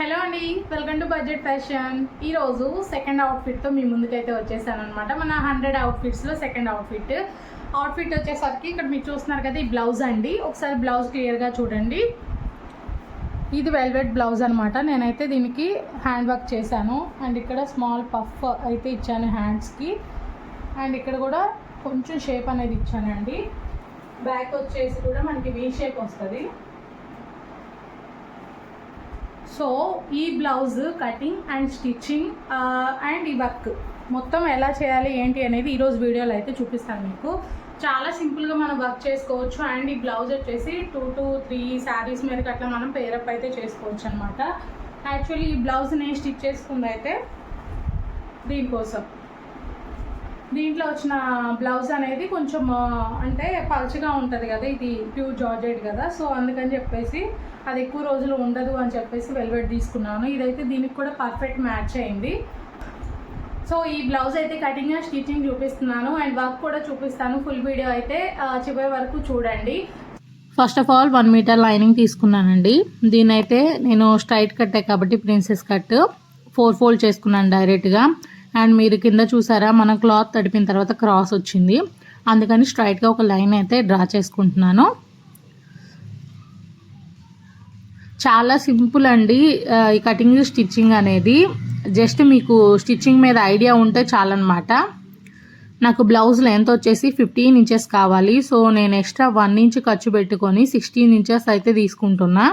Hello అండి welcome to budget fashion. ఈరోజు second అవుట్ఫిట్తో మీ ముందుకైతే వచ్చేసాను అనమాట మన హండ్రెడ్ అవుట్ఫిట్స్లో సెకండ్ అవుట్ఫిట్ అవుట్ఫిట్ వచ్చేసరికి ఇక్కడ మీరు చూస్తున్నారు కదా ఈ బ్లౌజ్ అండి. ఒకసారి బ్లౌజ్ క్లియర్గా చూడండి. ఇది వెల్వెట్ బ్లౌజ్ అనమాట నేనైతే దీనికి హ్యాండ్ వర్క్ చేశాను. అండ్ ఇక్కడ స్మాల్ పఫ్ అయితే ఇచ్చాను హ్యాండ్స్కి అండ్ ఇక్కడ కూడా కొంచెం షేప్ అనేది ఇచ్చానండి. బ్యాక్ వచ్చేసి కూడా మనకి వీ షేప్ వస్తుంది. సో ఈ blouse cutting and stitching and ఈ వర్క్. మొత్తం ఎలా చేయాలి ఏంటి అనేది ఈరోజు వీడియోలో అయితే చూపిస్తాను మీకు. చాలా సింపుల్గా మనం వర్క్ చేసుకోవచ్చు. అండ్ ఈ బ్లౌజ్ వచ్చేసి టూ టు త్రీ శారీస్ మీదకి అట్లా మనం పేరప్ అయితే చేసుకోవచ్చు అనమాట యాక్చువల్లీ ఈ బ్లౌజ్ నేను స్టిచ్ చేసుకుంది అయితే దీనికోసం. దీంట్లో వచ్చిన బ్లౌజ్ అనేది కొంచెం అంటే పల్చగా ఉంటుంది కదా ఇది ప్యూర్ జార్జెట్ కదా. సో అందుకని చెప్పేసి అది ఎక్కువ రోజులు ఉండదు అని చెప్పేసి వెల్వెట్ తీసుకున్నాను. ఇదైతే దీనికి కూడా పర్ఫెక్ట్ మ్యాచ్ అయింది. సో ఈ బ్లౌజ్ అయితే కటింగ్ అండ్ స్టిచ్చింగ్ చూపిస్తున్నాను. అండ్ వర్క్ కూడా చూపిస్తాను. ఫుల్ వీడియో అయితే చివరి వరకు చూడండి. First of all one metre lining తీసుకున్నానండి. దీని అయితే నేను స్ట్రైట్ కట్టే కాబట్టి ప్రిన్సెస్ కట్ ఫోర్ ఫోల్డ్ చేసుకున్నాను డైరెక్ట్గా అండ్ మీరు కింద చూసారా మనం క్లాత్ తడిపిన తర్వాత క్రాస్ వచ్చింది. అందుకని స్ట్రైట్గా ఒక లైన్ అయితే డ్రా చేసుకుంటున్నాను. చాలా సింపుల్ అండి ఈ కటింగ్ స్టిచ్చింగ్ అనేది. జస్ట్ మీకు స్టిచ్చింగ్ మీద ఐడియా ఉంటే చాలన్నమాట. నాకు బ్లౌజ్ లెంత్ వచ్చేసి ఫిఫ్టీన్ ఇంచెస్ కావాలి సో నేను ఎక్స్ట్రా వన్ ఇంచ్ ఖర్చు పెట్టుకొని సిక్స్టీన్ ఇంచెస్ అయితే తీసుకుంటున్నా.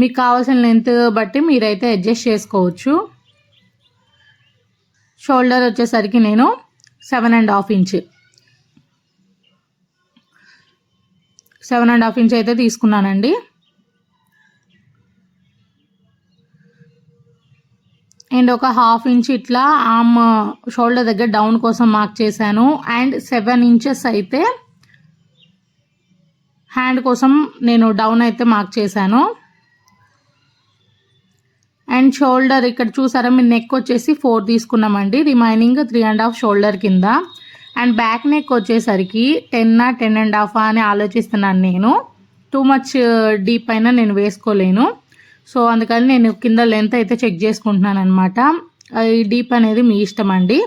మీకు కావాల్సిన లెంత్ బట్టి మీరైతే అడ్జస్ట్ చేసుకోవచ్చు. షోల్డర్ వచ్చేసరికి నేను seven and half inch. Seven and half inch అయితే తీసుకున్నానండి. అండ్ ఒక హాఫ్ ఇంచ్ ఇట్లా ఆమ్ షోల్డర్ దగ్గర డౌన్ కోసం మార్క్ చేశాను. అండ్ సెవెన్ ఇంచెస్ అయితే హ్యాండ్ కోసం నేను డౌన్ అయితే మార్క్ చేశాను. అండ్ షోల్డర్ ఇక్కడ చూసారా మీ నెక్ వచ్చేసి ఫోర్ తీసుకున్నామండి. Remaining three and half shoulder కింద. అండ్ బ్యాక్ నెక్ వచ్చేసరికి టెన్ టెన్ అండ్ హాఫ్ అని ఆలోచిస్తున్నాను నేను. టూ మచ్ డీప్ అయినా నేను వేసుకోలేను. సో అందుకని నేను కింద లెంత్ అయితే చెక్ చేసుకుంటున్నాను అనమాట ఈ డీప్ అనేది మీ ఇష్టం అండి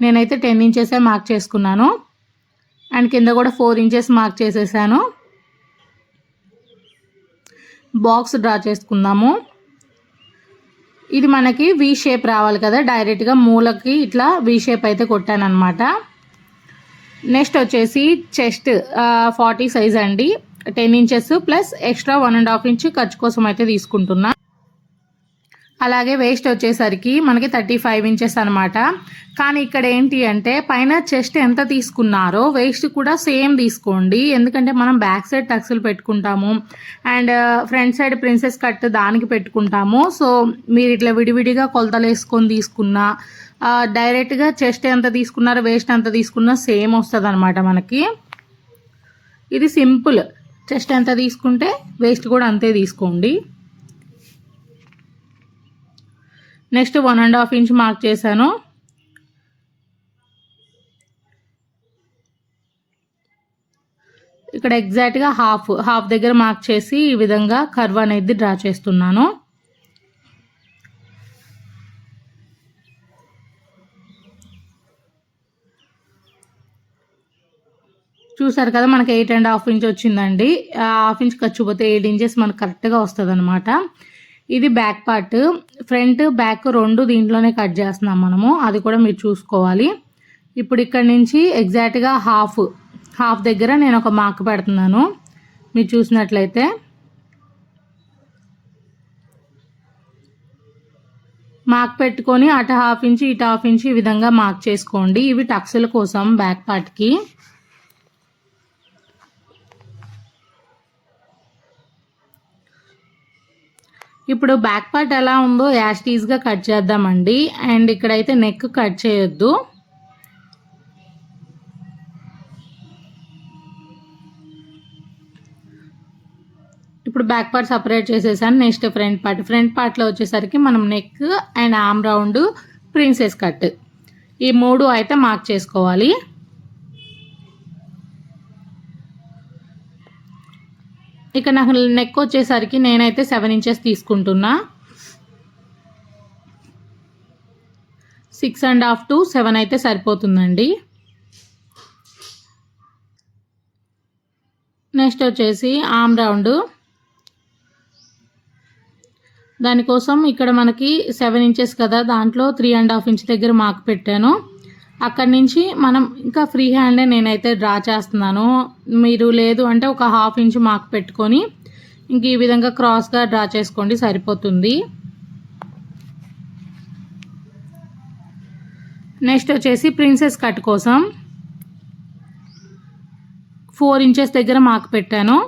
నేనైతే టెన్ ఇంచెసే మార్క్ చేసుకున్నాను. అండ్ కింద కూడా ఫోర్ ఇంచెస్ మార్క్ చేసేసాను. బాక్స్ డ్రా చేసుకుందాము. ఇది మనకి వీ షేప్ రావాలి కదా డైరెక్ట్గా మూలకి ఇట్లా వీ షేప్ అయితే కొట్టాను అనమాట నెక్స్ట్ వచ్చేసి చెస్ట్ ఫార్టీ సైజ్ అండి. Ten inches plus extra one and half inch ఖర్చు కోసం అయితే తీసుకుంటున్నా. అలాగే వేస్ట్ వచ్చేసరికి మనకి థర్టీ ఫైవ్ ఇంచెస్ అనమాట కానీ ఇక్కడ ఏంటి అంటే పైన చెస్ట్ ఎంత తీసుకున్నారో వేస్ట్ కూడా సేమ్ తీసుకోండి. ఎందుకంటే మనం బ్యాక్ సైడ్ టక్స్లు పెట్టుకుంటాము. And front side princess cut దానికి పెట్టుకుంటాము. సో మీరు ఇట్లా విడివిడిగా కొలతలు వేసుకొని తీసుకున్నా uh, డైరెక్ట్గా చెస్ట్ ఎంత తీసుకున్నారో వేస్ట్ ఎంత తీసుకున్నా సేమ్ వస్తుంది అనమాట మనకి. ఇది సింపుల్. చెస్ట్ ఎంత తీసుకుంటే వేస్ట్ కూడా అంతే తీసుకోండి. Next one and half inch mark చేశాను. ఇక్కడ ఎగ్జాక్ట్గా హాఫ్ హాఫ్ దగ్గర మార్క్ చేసి ఈ విధంగా కర్వ్ అనేది డ్రా చేస్తున్నాను. చూసారు కదా మనకి ఎయిట్ అండ్ హాఫ్ ఇంచ్ వచ్చిందండి. హాఫ్ ఇంచ్ ఖర్చు పోతే ఎయిట్ ఇంచెస్ మనకు కరెక్ట్గా వస్తుంది అనమాట ఇది బ్యాక్ పార్ట్ ఫ్రంట్ బ్యాక్ రెండు దీంట్లోనే కట్ చేస్తున్నాం మనము. అది కూడా మీరు చూసుకోవాలి. ఇప్పుడు ఇక్కడ నుంచి ఎగ్జాక్ట్గా హాఫ్ హాఫ్ దగ్గర నేను ఒక మార్క్ పెడుతున్నాను. మీరు చూసినట్లయితే. మార్క్ పెట్టుకొని అటు హాఫ్ ఇంచ్ ఇటు హాఫ్ ఇంచ్ ఈ విధంగా మార్క్ చేసుకోండి. ఇవి టక్స్ల కోసం బ్యాక్ పార్ట్కి ఇప్పుడు బ్యాక్ పార్ట్ ఎలా ఉందో యాస్టీస్గా కట్ చేద్దామండి. అండ్ ఇక్కడైతే నెక్ కట్ చేయొద్దు. ఇప్పుడు బ్యాక్ పార్ట్ సపరేట్ చేసేసాను. నెక్స్ట్ ఫ్రంట్ పార్ట్ ఫ్రంట్ పార్ట్లో వచ్చేసరికి మనం neck and arm round princess cut ఈ మూడు అయితే మార్క్ చేసుకోవాలి. ఇక నాకు నెక్ వచ్చేసరికి నేనైతే సెవెన్ ఇంచెస్ తీసుకుంటున్నా. Six and half to seven అయితే సరిపోతుందండి. నెక్స్ట్ వచ్చేసి ఆమ్ రౌండ్ దానికోసం ఇక్కడ మనకి సెవెన్ ఇంచెస్ కదా దాంట్లో త్రీ అండ్ హాఫ్ ఇంచ్ దగ్గర మార్క్ పెట్టాను. అక్కడి నుంచి మనం ఇంకా ఫ్రీ హ్యాండే నేనైతే డ్రా చేస్తున్నాను. మీరు లేదు అంటే ఒక హాఫ్ ఇంచ్ మార్క్ పెట్టుకొని ఇంక ఈ విధంగా క్రాస్గా డ్రా చేసుకోండి సరిపోతుంది. నెక్స్ట్ వచ్చేసి ప్రిన్సెస్ కట్ కోసం ఫోర్ ఇంచెస్ దగ్గర మార్క్ పెట్టాను.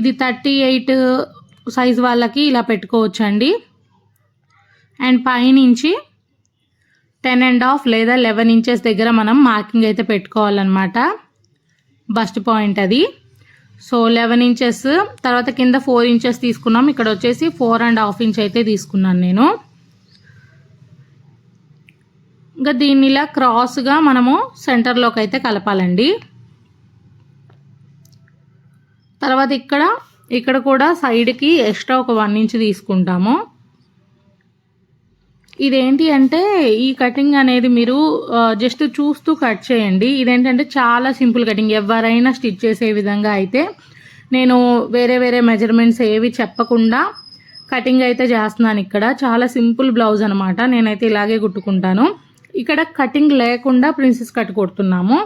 ఇది థర్టీ ఎయిట్ సైజ్ వాళ్ళకి ఇలా పెట్టుకోవచ్చండి. అండ్ పైనుంచి టెన్ అండ్ హాఫ్ లేదా లెవెన్ ఇంచెస్ దగ్గర మనం మార్కింగ్ అయితే పెట్టుకోవాలన్నమాట. బస్ట్ పాయింట్ అది. సో లెవెన్ ఇంచెస్ తర్వాత కింద ఫోర్ ఇంచెస్ తీసుకున్నాం. ఇక్కడ వచ్చేసి ఫోర్ అండ్ హాఫ్ ఇంచ్ అయితే తీసుకున్నాను నేను. ఇంకా దీన్ని ఇలా క్రాస్గా మనము సెంటర్లోకి అయితే కలపాలండి. తర్వాత ఇక్కడ ఇక్కడ కూడా సైడ్కి ఎక్స్ట్రా ఒక వన్ ఇంచ్ తీసుకుంటాము. ఇదేంటి అంటే ఈ కటింగ్ అనేది మీరు జస్ట్ చూస్తూ కట్ చేయండి. ఇదేంటంటే చాలా సింపుల్ కటింగ్ ఎవరైనా స్టిచ్ చేసే విధంగా అయితే నేను వేరే వేరే మెజర్మెంట్స్ ఏవి చెప్పకుండా కటింగ్ అయితే చేస్తున్నాను ఇక్కడ. చాలా సింపుల్ బ్లౌజ్ అనమాట నేనైతే ఇలాగే కుట్టుకుంటాను. ఇక్కడ కటింగ్ లేకుండా ప్రిన్సెస్ కట్ కొడుతున్నాము.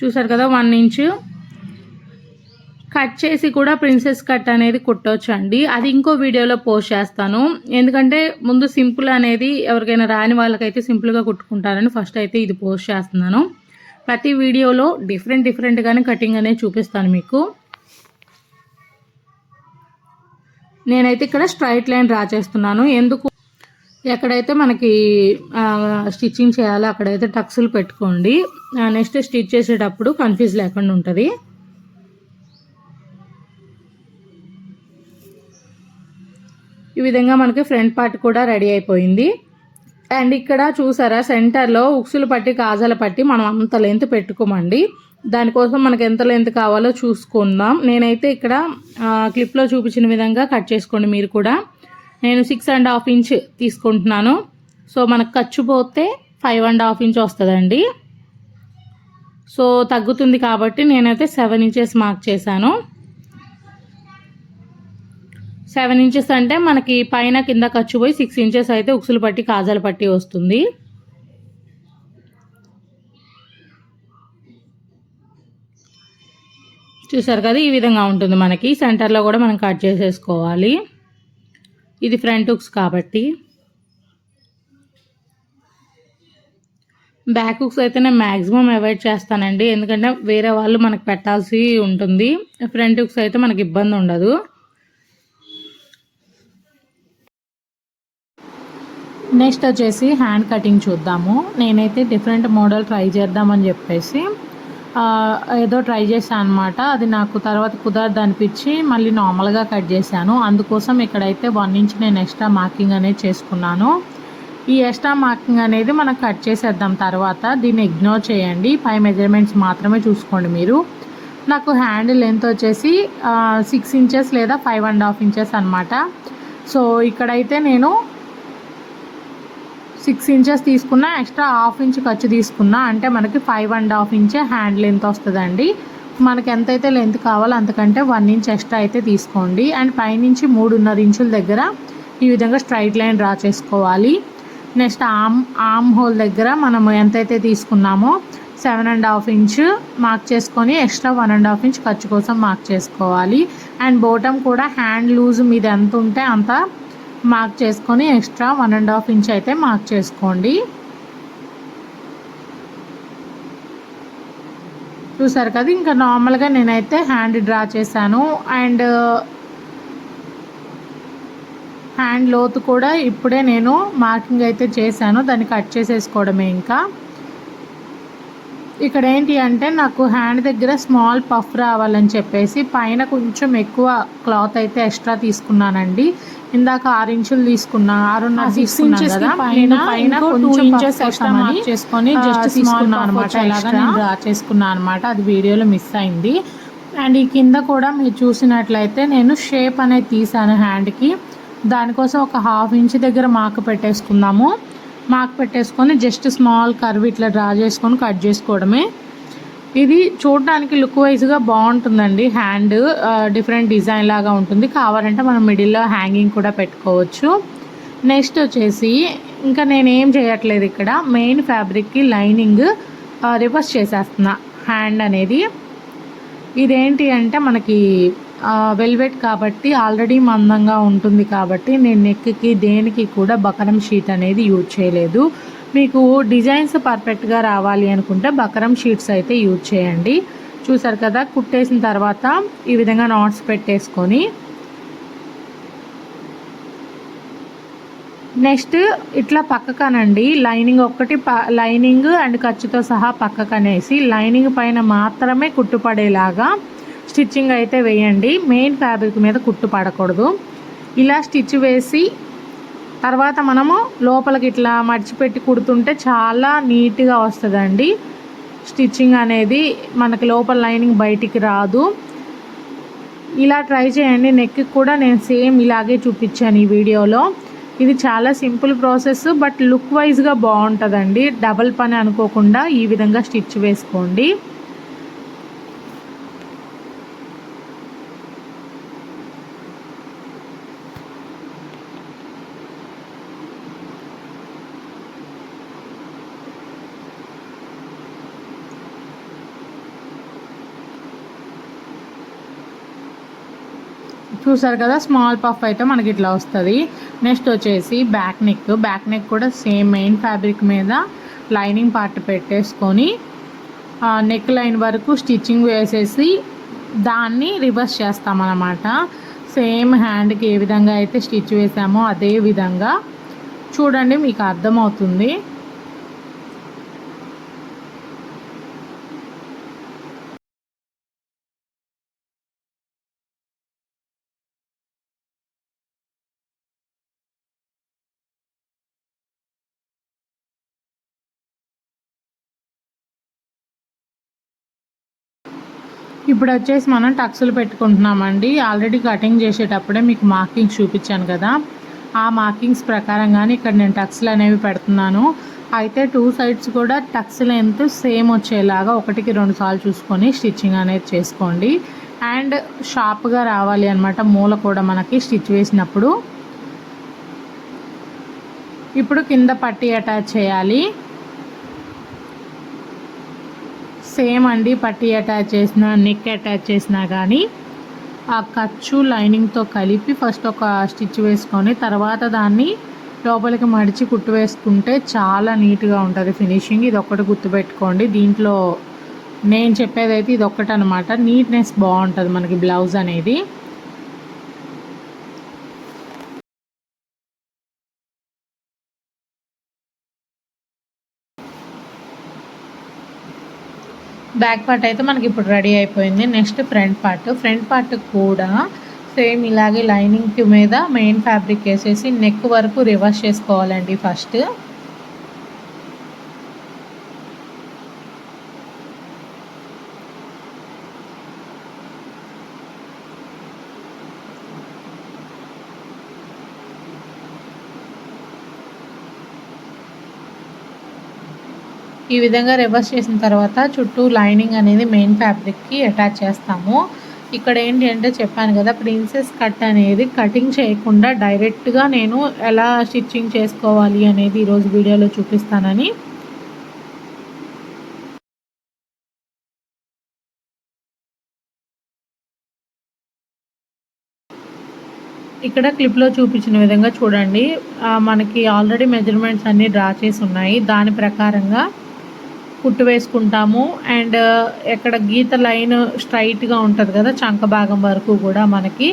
చూసారు కదా వన్ ఇంచు కట్ చేసి కూడా ప్రిన్సెస్ కట్ అనేది కుట్టవచ్చు అండి అది ఇంకో వీడియోలో పోస్ట్ చేస్తాను. ఎందుకంటే ముందు సింపుల్ అనేది ఎవరికైనా రాని వాళ్ళకైతే సింపుల్గా కుట్టుకుంటారని ఫస్ట్ అయితే ఇది పోస్ట్ చేస్తున్నాను. ప్రతి వీడియోలో డిఫరెంట్ డిఫరెంట్గానే కటింగ్ అనేది చూపిస్తాను మీకు. నేనైతే ఇక్కడ స్ట్రైట్ లైన్ డ్రా చేస్తున్నాను. ఎందుకు? ఎక్కడైతే మనకి స్టిచ్చింగ్ చేయాలో అక్కడైతే టక్స్లు పెట్టుకోండి. నెక్స్ట్ స్టిచ్ చేసేటప్పుడు కన్ఫ్యూజ్ లేకుండా ఉంటుంది. ఈ విధంగా మనకి ఫ్రంట్ పార్ట్ కూడా రెడీ అయిపోయింది. అండ్ ఇక్కడ చూసారా సెంటర్లో ఉక్సులు పట్టి కాజాలు పట్టి మనం అంత లెంత్ పెట్టుకోమండి. దానికోసం మనకు ఎంత లెంత్ కావాలో చూసుకుందాం. నేనైతే ఇక్కడ క్లిప్లో చూపించిన విధంగా కట్ చేసుకోండి మీరు కూడా. నేను సిక్స్ అండ్ హాఫ్ ఇంచ్ తీసుకుంటున్నాను. సో మనకు ఖర్చు పోతే ఫైవ్ అండ్ హాఫ్ ఇంచ్ వస్తుందండి. సో తగ్గుతుంది కాబట్టి నేనైతే సెవెన్ ఇంచెస్ మార్క్ చేశాను. సెవెన్ ఇంచెస్ అంటే మనకి పైన కింద ఖర్చు పోయి సిక్స్ ఇంచెస్ అయితే ఉక్సులు పట్టి కాజాలు పట్టి వస్తుంది. చూసారు కదా ఈ విధంగా ఉంటుంది మనకి. సెంటర్లో కూడా మనం కట్ చేసేసుకోవాలి. ఇది ఫ్రంట్ హుక్స్ కాబట్టి. బ్యాక్ హుక్స్ అయితే నేను మ్యాక్సిమం అవాయిడ్ చేస్తానండి. ఎందుకంటే వేరే వాళ్ళు మనకు పెట్టాల్సి ఉంటుంది. ఫ్రంట్ హుక్స్ అయితే మనకి ఇబ్బంది ఉండదు. నెక్స్ట్ వచ్చేసి హ్యాండ్ కటింగ్ చూద్దాము. నేనైతే డిఫరెంట్ మోడల్ ట్రై చేద్దామని చెప్పేసి ఏదో ట్రై చేశాను అనమాట అది నాకు తర్వాత కుదరదు అనిపించి మళ్ళీ నార్మల్గా కట్ చేశాను. అందుకోసం ఇక్కడైతే వన్ ఇంచ్ నేను ఎక్స్ట్రా మార్కింగ్ అనేది చేసుకున్నాను. ఈ ఎక్స్ట్రా మార్కింగ్ అనేది మనం కట్ చేసేద్దాం తర్వాత. దీన్ని ఇగ్నోర్ చేయండి. పై మెజర్మెంట్స్ మాత్రమే చూసుకోండి మీరు. నాకు హ్యాండ్ లెంత్ వచ్చేసి సిక్స్ ఇంచెస్ లేదా ఫైవ్ అండ్ హాఫ్ ఇంచెస్ అనమాట సో ఇక్కడైతే నేను సిక్స్ ఇంచెస్ తీసుకున్నా ఎక్స్ట్రా హాఫ్ ఇంచ్ ఖర్చు తీసుకున్నా అంటే మనకి ఫైవ్ అండ్ హాఫ్ ఇంచే హ్యాండ్ లెంత్ వస్తుందండి. మనకి ఎంతైతే లెంత్ కావాలో అంతకంటే వన్ ఇంచ్ ఎక్స్ట్రా అయితే తీసుకోండి. అండ్ పైనుంచి మూడున్నర ఇంచుల దగ్గర ఈ విధంగా స్ట్రైట్ లైన్ డ్రా చేసుకోవాలి. నెక్స్ట్ ఆమ్ ఆమ్ హోల్ దగ్గర మనం ఎంతైతే తీసుకున్నామో seven and half inch mark చేసుకొని extra one and half inch ఖర్చు కోసం మార్క్ చేసుకోవాలి. అండ్ బోటమ్ కూడా హ్యాండ్ లూజ్ మీద ఎంత ఉంటే అంత మార్క్ చేసుకొని extra one and half inch అయితే మార్క్ చేసుకోండి. చూసారు కదా ఇంకా నార్మల్గా నేనైతే హ్యాండ్ డ్రా చేశాను. అండ్ హ్యాండ్ లోతు కూడా ఇప్పుడే నేను మార్కింగ్ అయితే చేశాను. దాన్ని కట్ చేసేసుకోవడమే ఇంకా. ఇక్కడ ఏంటి అంటే నాకు హ్యాండ్ దగ్గర స్మాల్ పఫ్ రావాలని చెప్పేసి పైన కొంచెం ఎక్కువ క్లాత్ అయితే ఎక్స్ట్రా తీసుకున్నానండి. ఇందాక ఆరు ఇంచులు తీసుకున్నా ఆరున్నర ఆ six తీసుకున్నాను inches కి కదా పైన ఎక్స్ట్రా మార్క్ చేసుకొని జస్ట్ తీసుకున్నాను అనమాట ఇలాగా నేను డ్రా చేసుకున్నాను అనమాట అది వీడియోలో మిస్ అయింది. అండ్ ఈ కింద కూడా మీరు చూసినట్లయితే నేను షేప్ అనేది తీసాను హ్యాండ్కి. దానికోసం ఒక హాఫ్ ఇంచ్ దగ్గర మార్క్ పెట్టేసుకుందాము. మార్క్ పెట్టేసుకొని జస్ట్ స్మాల్ కర్వ్ ఇట్లా డ్రా చేసుకొని కట్ చేసుకోవడమే. ఇది చూడడానికి లుక్ వైజ్గా బాగుంటుందండి. హ్యాండ్ డిఫరెంట్ డిజైన్ లాగా ఉంటుంది. కావాలంటే మనం మిడిల్లో హ్యాంగింగ్ కూడా పెట్టుకోవచ్చు. నెక్స్ట్ వచ్చేసి ఇంకా నేను ఏం చేయట్లేదు ఇక్కడ. మెయిన్ ఫ్యాబ్రిక్కి లైనింగ్ రివర్స్ చేసేస్తున్నా. హ్యాండ్ అనేది. ఇదేంటి అంటే మనకి వెల్వెట్ కాబట్టి ఆల్రెడీ మందంగా ఉంటుంది కాబట్టి నేను నెక్కి దేనికి కూడా బకరం షీట్ అనేది యూజ్ చేయలేదు. మీకు డిజైన్స్ పర్ఫెక్ట్గా రావాలి అనుకుంటే బకరం షీట్స్ అయితే యూజ్ చేయండి. చూసారు కదా కుట్టేసిన తర్వాత ఈ విధంగా నాట్స్ పెట్టేసుకొని నెక్స్ట్ ఇట్లా పక్కకనండి లైనింగ్ ఒక్కటి ప లైనింగ్ అండ్ ఖర్చుతో సహా పక్కకనేసి లైనింగ్ పైన మాత్రమే కుట్టుపడేలాగా స్టిచ్చింగ్ అయితే వేయండి. మెయిన్ ఫ్యాబ్రిక్ మీద కుట్టు పడకూడదు. ఇలా స్టిచ్ వేసి తర్వాత మనము లోపలికి ఇట్లా మడిచిపెట్టి కుడుతుంటే చాలా నీట్గా వస్తుందండి. స్టిచ్చింగ్ అనేది మనకి లోపల లైనింగ్ బయటికి రాదు. ఇలా ట్రై చేయండి. నెక్కి కూడా నేను సేమ్ ఇలాగే చూపించాను ఈ వీడియోలో. ఇది చాలా సింపుల్ ప్రాసెస్ బట్ లుక్ వైజ్గా బాగుంటుందండి. డబల్ పని అనుకోకుండా ఈ విధంగా స్టిచ్ వేసుకోండి. చూసారు కదా స్మాల్ పఫ్ అయితే మనకి ఇట్లా వస్తుంది. నెక్స్ట్ వచ్చేసి బ్యాక్ నెక్ బ్యాక్ నెక్ కూడా సేమ్ మెయిన్ ఫ్యాబ్రిక్ మీద లైనింగ్ పార్ట్ పెట్టేసుకొని నెక్ లైన్ వరకు స్టిచ్చింగ్ వేసేసి దాన్ని రివర్స్ చేస్తామన్నమాట. సేమ్ హ్యాండ్కి ఏ విధంగా అయితే స్టిచ్ వేసామో అదే విధంగా. చూడండి మీకు అర్థమవుతుంది. ఇప్పుడు వచ్చేసి మనం టక్స్లు పెట్టుకుంటున్నామండి. ఆల్రెడీ కటింగ్ చేసేటప్పుడే మీకు మార్కింగ్స్ చూపించాను కదా. ఆ మార్కింగ్స్ ప్రకారంగానే ఇక్కడ నేను టక్స్లు అనేవి పెడుతున్నాను. అయితే టూ సైడ్స్ కూడా టక్స్ లెంత్ సేమ్ వచ్చేలాగా ఒకటికి రెండు సార్లు చూసుకొని స్టిచ్చింగ్ అనేది చేసుకోండి. అండ్ షార్ప్గా రావాలి అనమాట మూల కూడా మనకి స్టిచ్ వేసినప్పుడు. ఇప్పుడు కింద పట్టి అటాచ్ చేయాలి. సేమ్ అండి పట్టి అటాచ్ చేసిన నెక్ అటాచ్ చేసినా కానీ ఆ ఖర్చు లైనింగ్తో కలిపి ఫస్ట్ ఒక స్టిచ్ వేసుకొని తర్వాత దాన్ని లోపలికి మడిచి కుట్టు వేసుకుంటే చాలా నీట్గా ఉంటుంది ఫినిషింగ్. ఇది ఒక్కటి గుర్తుపెట్టుకోండి. దీంట్లో నేను చెప్పేది అయితే ఇది ఒక్కటనమాట నీట్నెస్ బాగుంటుంది మనకి బ్లౌజ్ అనేది. బ్యాక్ పార్ట్ అయితే మనకి ఇప్పుడు రెడీ అయిపోయింది. Next front part. Front part కూడా సేమ్ ఇలాగే లైనింగ్ మీద మెయిన్ ఫ్యాబ్రిక్ వేసేసి నెక్ వరకు రివర్స్ చేసుకోవాలండి ఫస్ట్. ఈ విధంగా రివర్స్ చేసిన తర్వాత చుట్టూ లైనింగ్ అనేది మెయిన్ ఫ్యాబ్రిక్కి అటాచ్ చేస్తాము. ఇక్కడ ఏంటి అంటే చెప్పాను కదా ప్రిన్సెస్ కట్ అనేది కటింగ్ చేయకుండా డైరెక్ట్గా నేను ఎలా స్టిచ్చింగ్ చేసుకోవాలి అనేది ఈరోజు వీడియోలో చూపిస్తానని. ఇక్కడ క్లిప్లో చూపించిన విధంగా చూడండి. మనకి ఆల్రెడీ మెజర్మెంట్స్ అన్నీ డ్రా చేసి ఉన్నాయి. దాని ప్రకారంగా కుట్టు వేసుకుంటాము. అండ్ uh, ఎక్కడ గీత లైన్ స్ట్రైట్గా ఉంటుంది కదా చంక భాగం వరకు కూడా మనకి.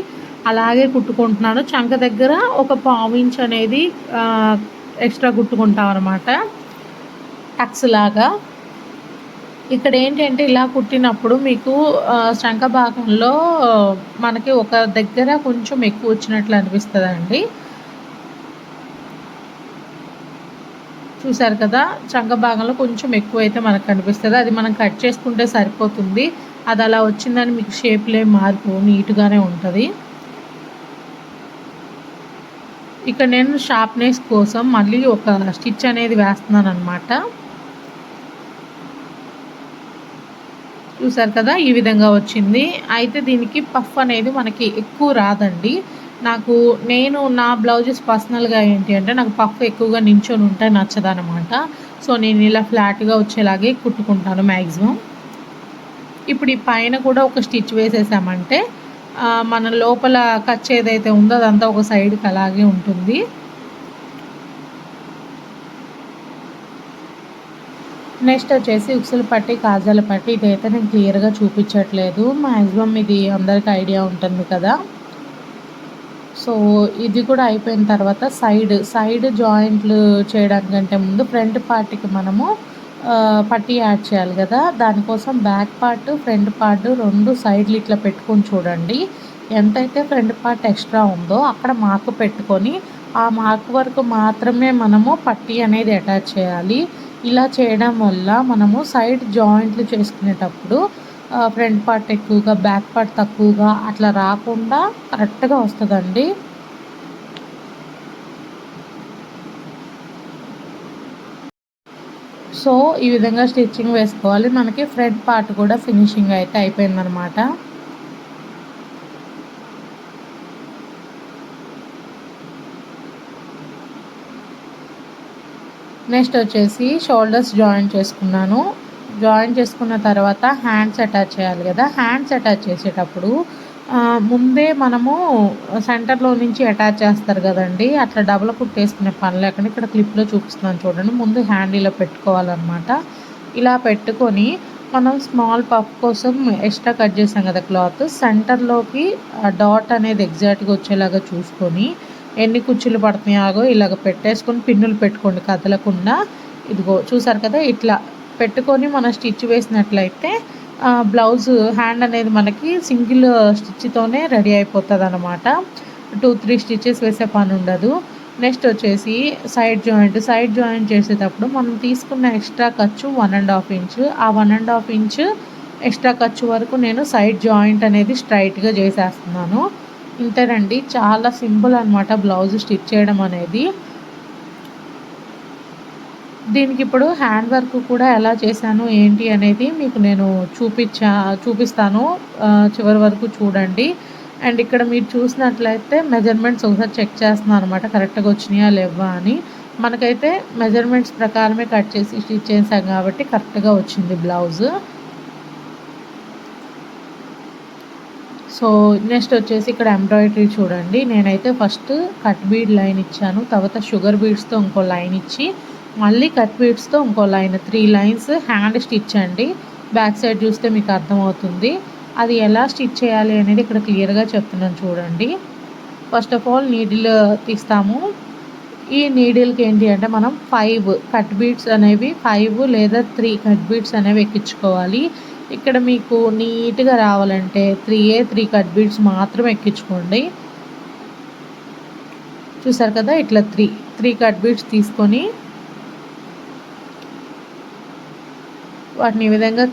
అలాగే కుట్టుకుంటున్నాను. చంక దగ్గర ఒక పావు ఇంచ్ అనేది uh, ఎక్స్ట్రా కుట్టుకుంటాం అనమాట టక్స్ లాగా. ఇక్కడ ఏంటంటే ఇలా కుట్టినప్పుడు మీకు uh, శంఖ భాగంలో మనకి ఒక దగ్గర కొంచెం ఎక్కువ వచ్చినట్లు అనిపిస్తుంది అండి చూసారు కదా చంక భాగంలో కొంచెం ఎక్కువ అయితే మనకు కనిపిస్తుంది. అది మనం కట్ చేసుకుంటే సరిపోతుంది. అది అలా వచ్చిందని మీకు షేప్లే మార్పు నీట్గానే ఉంటుంది. ఇక్కడ నేను షార్ప్నెస్ కోసం మళ్ళీ ఒక స్టిచ్ అనేది వేస్తున్నాను అనమాట చూసారు కదా ఈ విధంగా వచ్చింది. అయితే దీనికి పఫ్ అనేది మనకి ఎక్కువ రాదండి. నాకు నేను నా బ్లౌజెస్ పర్సనల్గా ఏంటి అంటే నాకు పఫ్ ఎక్కువగా నించొని ఉంటే నచ్చదనమాట సో నేను ఇలా ఫ్లాట్గా వచ్చేలాగే కుట్టుకుంటాను మ్యాక్సిమం ఇప్పుడు ఈ పైన కూడా ఒక స్టిచ్ వేసేసామంటే మన లోపల ఖర్చు ఏదైతే ఉందో అదంతా ఒక సైడ్కి అలాగే ఉంటుంది. నెక్స్ట్ వచ్చేసి ఉక్సులు పట్టి కాజాల పట్టి ఇదైతే నేను క్లియర్గా చూపించట్లేదు. మ్యాక్సిమం ఇది అందరికి ఐడియా ఉంటుంది కదా. సో ఇది కూడా అయిపోయిన తర్వాత సైడ్ సైడ్ జాయింట్లు చేయడానికంటే ముందు ఫ్రంట్ పార్ట్కి మనము పట్టి యాడ్ చేయాలి కదా. దానికోసం బ్యాక్ పార్ట్ ఫ్రంట్ పార్ట్ రెండు సైడ్లు ఇట్లా పెట్టుకొని చూడండి. ఎంతైతే ఫ్రంట్ పార్ట్ ఎక్స్ట్రా ఉందో అక్కడ మార్క్ పెట్టుకొని ఆ మార్క్ వరకు మాత్రమే మనము పట్టి అనేది అటాచ్ చేయాలి. ఇలా చేయడం వల్ల మనము సైడ్ జాయింట్లు చేసుకునేటప్పుడు ఫ్రంట్ పార్ట్ ఎక్కువగా బ్యాక్ పార్ట్ తక్కువగా అట్లా రాకుండా కరెక్ట్గా వస్తుందండి. సో ఈ విధంగా స్టిచ్చింగ్ వేసుకోవాలి. మనకి ఫ్రంట్ పార్ట్ కూడా ఫినిషింగ్ అయితే అయిపోయిందనమాట. నెక్స్ట్ వచ్చేసి షోల్డర్స్ జాయిన్ చేసుకున్నాను. జాయిన్ చేసుకున్న తర్వాత హ్యాండ్స్ అటాచ్ చేయాలి కదా. హ్యాండ్స్ అటాచ్ చేసేటప్పుడు ముందే మనము సెంటర్లో నుంచి అటాచ్ చేస్తారు కదండి. అట్లా డబల్ కుట్టేసుకునే పని లేకుండా ఇక్కడ క్లిప్లో చూపిస్తున్నాను చూడండి. ముందు హ్యాండ్ ఇలా పెట్టుకోవాలన్నమాట. ఇలా పెట్టుకొని మనం స్మాల్ పఫ్ కోసం ఎక్స్ట్రా కట్ చేసాం కదా క్లాత్. సెంటర్లోకి డాట్ అనేది ఎగ్జాక్ట్గా వచ్చేలాగా చూసుకొని ఎన్ని కుచ్చులు పడుతున్నాయో ఇలాగ పెట్టేసుకొని పిన్నులు పెట్టుకోండి. కదలకుండా ఇదిగో చూసారు కదా ఇట్లా పెట్టుకొని మనం స్టిచ్ వేసినట్లయితే బ్లౌజ్ హ్యాండ్ అనేది మనకి సింగిల్ స్టిచ్తోనే రెడీ అయిపోతుంది అనమాట టూ త్రీ స్టిచెస్ వేసే పని ఉండదు. నెక్స్ట్ వచ్చేసి సైడ్ జాయింట్. సైడ్ జాయింట్ చేసేటప్పుడు మనం తీసుకున్న ఎక్స్ట్రా ఖర్చు వన్ అండ్ హాఫ్ ఇంచ్. ఆ one and half inch extra ఖర్చు వరకు నేను సైడ్ జాయింట్ అనేది స్ట్రైట్గా చేసేస్తున్నాను. ఇంతేనండి చాలా సింపుల్ అనమాట బ్లౌజ్ స్టిచ్ చేయడం అనేది. దీనికి ఇప్పుడు హ్యాండ్ వర్క్ కూడా ఎలా చేశాను ఏంటి అనేది మీకు నేను చూపించా చూపిస్తాను. చివరి వరకు చూడండి. అండ్ ఇక్కడ మీరు చూసినట్లయితే మెజర్మెంట్స్ ఒకసారి చెక్ చేస్తున్నాను అనమాట కరెక్ట్గా వచ్చినాయా లేవా అని. మనకైతే మెజర్మెంట్స్ ప్రకారమే కట్ చేసి స్టిచ్ చేసాం కాబట్టి కరెక్ట్గా వచ్చింది బ్లౌజ్. సో నెక్స్ట్ వచ్చేసి ఇక్కడ ఎంబ్రాయిడరీ చూడండి. నేనైతే ఫస్ట్ కట్ బీడ్ లైన్ ఇచ్చాను. తర్వాత షుగర్ బీడ్స్తో ఇంకో లైన్ ఇచ్చి మళ్ళీ కట్ బీడ్స్తో ఇంకో line three lines hand stitch అండి బ్యాక్ సైడ్ చూస్తే మీకు అర్థమవుతుంది. అది ఎలా స్టిచ్ చేయాలి అనేది ఇక్కడ క్లియర్గా చెప్తున్నాను చూడండి. ఫస్ట్ ఆఫ్ ఆల్ నీడిల్ తీస్తాము. ఈ నీడిల్కి ఏంటి అంటే మనం ఫైవ్ కట్ బీడ్స్ అనేవి ఫైవ్ లేదా త్రీ కట్ బీడ్స్ అనేవి ఎక్కించుకోవాలి. ఇక్కడ మీకు నీట్గా రావాలంటే three a three cut beads మాత్రం ఎక్కించుకోండి. చూసారు కదా ఇట్లా త్రీ త్రీ కట్ బీడ్స్ తీసుకొని వాటిని ఈ విధంగా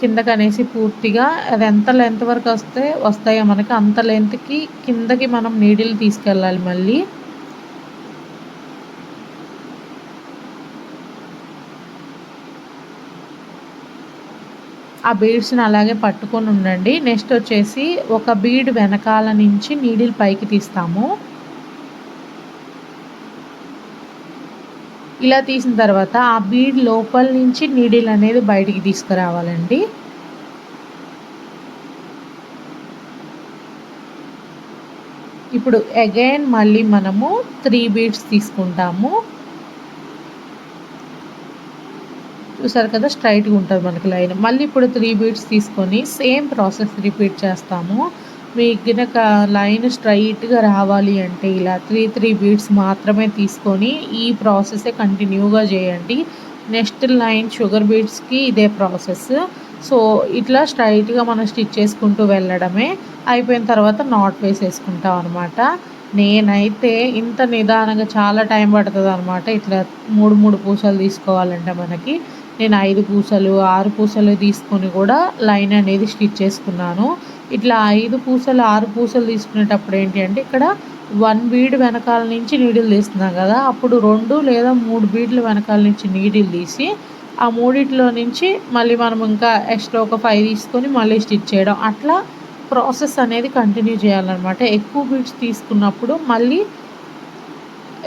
కిందకి అనేసి పూర్తిగా అది ఎంత లెంత్ వరకు వస్తే వస్తాయో మనకి అంత లెంత్కి కిందకి మనం నీడిల్ తీసుకెళ్ళాలి మళ్ళీ. ఆ బీడ్స్ని అలాగే పట్టుకొని ఉండండి. నెక్స్ట్ వచ్చేసి ఒక బీడ్ వెనకాల నుంచి నీడిల్ పైకి తీస్తాము. ఇలా తీసిన తర్వాత ఆ బీడ్ లోపల నుంచి నీడిల్ అనేది బయటికి తీసుకురావాలండి. ఇప్పుడు అగైన్ మళ్ళీ మనము త్రీ బీడ్స్ తీసుకుంటాము. చూసారు కదా స్ట్రైట్గా ఉంటుంది మనకి లైన్. మళ్ళీ ఇప్పుడు త్రీ బీడ్స్ తీసుకొని సేమ్ ప్రాసెస్ రిపీట్ చేస్తాము. మీకు గినక లైన్ స్ట్రైట్గా రావాలి అంటే ఇలా త్రీ త్రీ బీడ్స్ మాత్రమే తీసుకొని ఈ ప్రాసెసే కంటిన్యూగా చేయండి. నెక్స్ట్ లైన్ షుగర్ బీడ్స్కి ఇదే ప్రాసెస్. సో ఇట్లా స్ట్రైట్గా మనం స్టిచ్ చేసుకుంటూ వెళ్ళడమే. అయిపోయిన తర్వాత నాట్ వేసేసుకుంటాం అనమాట నేనైతే ఇంత నిదానంగా చాలా టైం పడుతుంది అనమాట ఇట్లా మూడు మూడు పూసలు తీసుకోవాలంటే మనకి. నేను ఐదు పూసలు ఆరు పూసలు తీసుకొని కూడా లైన్ అనేది స్టిచ్ చేసుకున్నాను. ఇట్లా ఐదు పూసలు ఆరు పూసలు తీసుకునేటప్పుడు ఏంటి అంటే ఇక్కడ వన్ బీడ్ వెనకాల నుంచి నీడిల్ తీస్తున్నాం కదా. అప్పుడు రెండు లేదా మూడు బీడ్లు వెనకాల నుంచి నీడిల్ తీసి ఆ మూడిట్లో నుంచి మళ్ళీ మనం ఇంకా ఎక్స్ట్రా ఒక ఫైవ్ తీసుకొని మళ్ళీ స్టిచ్ చేయడం. అట్లా ప్రాసెస్ అనేది కంటిన్యూ చేయాలన్నమాట. ఎక్కువ బీడ్స్ తీసుకున్నప్పుడు మళ్ళీ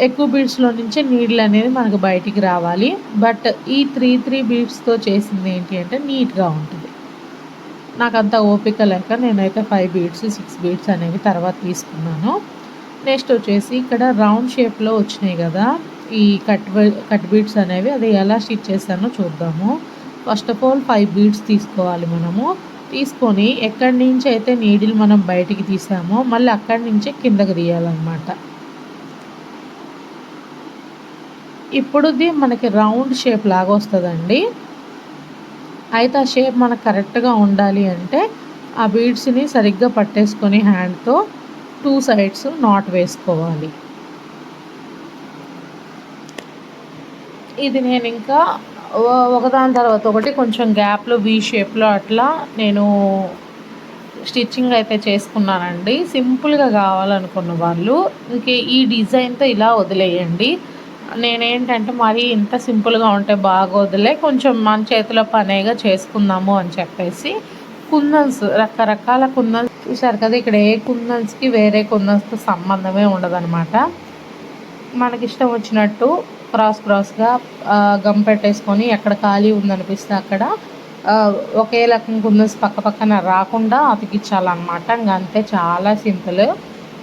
ఎక్కువ బీడ్స్లో నుంచే నీళ్ళు అనేది మనకు బయటికి రావాలి. బట్ ఈ త్రీ త్రీ బీడ్స్తో చేసింది ఏంటి అంటే నీట్గా ఉంటుంది. నాకు అంత ఓపిక లేక నేనైతే ఫైవ్ బీడ్స్ సిక్స్ బీడ్స్ అనేవి తర్వాత తీసుకున్నాను. నెక్స్ట్ వచ్చేసి ఇక్కడ రౌండ్ షేప్లో వచ్చినాయి కదా. ఈ కట్ కట్ బీడ్స్ అనేవి అది ఎలా స్టిచ్ చేస్తానో చూద్దాము. First of all five beads తీసుకోవాలి మనము. తీసుకొని ఎక్కడి నుంచి అయితే నీడిల్ మనం బయటికి తీసామో మళ్ళీ అక్కడి నుంచే కిందకి తీయాలన్నమాట. ఇప్పుడుది మనకి రౌండ్ షేప్ లాగా వస్తుందండి. అయితే ఆ షేప్ మనకు కరెక్ట్గా ఉండాలి అంటే ఆ బీడ్స్ని సరిగ్గా పట్టేసుకొని హ్యాండ్తో టూ సైడ్స్ నాట్ వేసుకోవాలి. ఇది నేను ఇంకా ఒకదాని తర్వాత ఒకటి కొంచెం గ్యాప్లో వీ షేప్లో అట్లా నేను స్టిచ్చింగ్ అయితే చేసుకున్నానండి. సింపుల్గా కావాలనుకున్న వాళ్ళు ఇంక ఈ డిజైన్తో ఇలా వదిలేయండి. నేనేంటంటే మరి ఇంత సింపుల్గా ఉంటే బాగోదులే కొంచెం మన చేతిలో పనేగా చేసుకుందాము అని చెప్పేసి కుందన్స్ రకరకాల కుందన్స్. చూసారు కదా ఇక్కడ ఏ కుందన్స్కి వేరే కుందన్స్తో సంబంధమే ఉండదన్నమాట. మనకి ఇష్టం వచ్చినట్టు క్రాస్ క్రాస్గా గమ్ పెట్టేసుకొని ఎక్కడ ఖాళీ ఉందనిపిస్తే అక్కడ ఒకే రకం కుందన్స్ పక్క పక్కన రాకుండా అతికించాలన్నమాట. ఇంకా అంతే చాలా సింపుల్.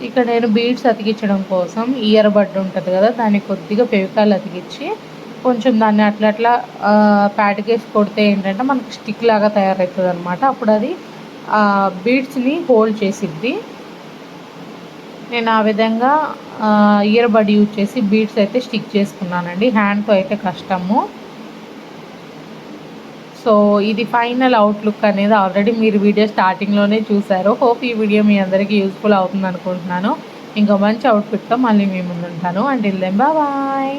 ఇక్కడ నేను బీడ్స్ అతికించడం కోసం ఇయర్ బడ్ ఉంటుంది కదా దాన్ని కొద్దిగా పెవికాలు అతికించి కొంచెం దాన్ని అట్లా అట్లా ప్యాటికేసి కొడితే ఏంటంటే మనకు స్టిక్ లాగా తయారవుతుంది అనమాట అప్పుడు అది బీడ్స్ని హోల్డ్ చేసిద్ది. నేను ఆ విధంగా ఇయర్ బడ్ యూజ్ చేసి బీడ్స్ అయితే స్టిక్ చేసుకున్నానండి. హ్యాండ్తో అయితే కష్టము. సో ఇది ఫైనల్ అవుట్లుక్ అనేది ఆల్రెడీ మీరు వీడియో స్టార్టింగ్లోనే చూసారు హోప్ ఈ వీడియో మీ అందరికీ యూస్ఫుల్ అవుతుంది అనుకుంటున్నాను ఇంకా మంచి అవుట్ఫిట్తో మళ్ళీ మీ ముందు ఉంటాను అండ్ దెన్ బాయ్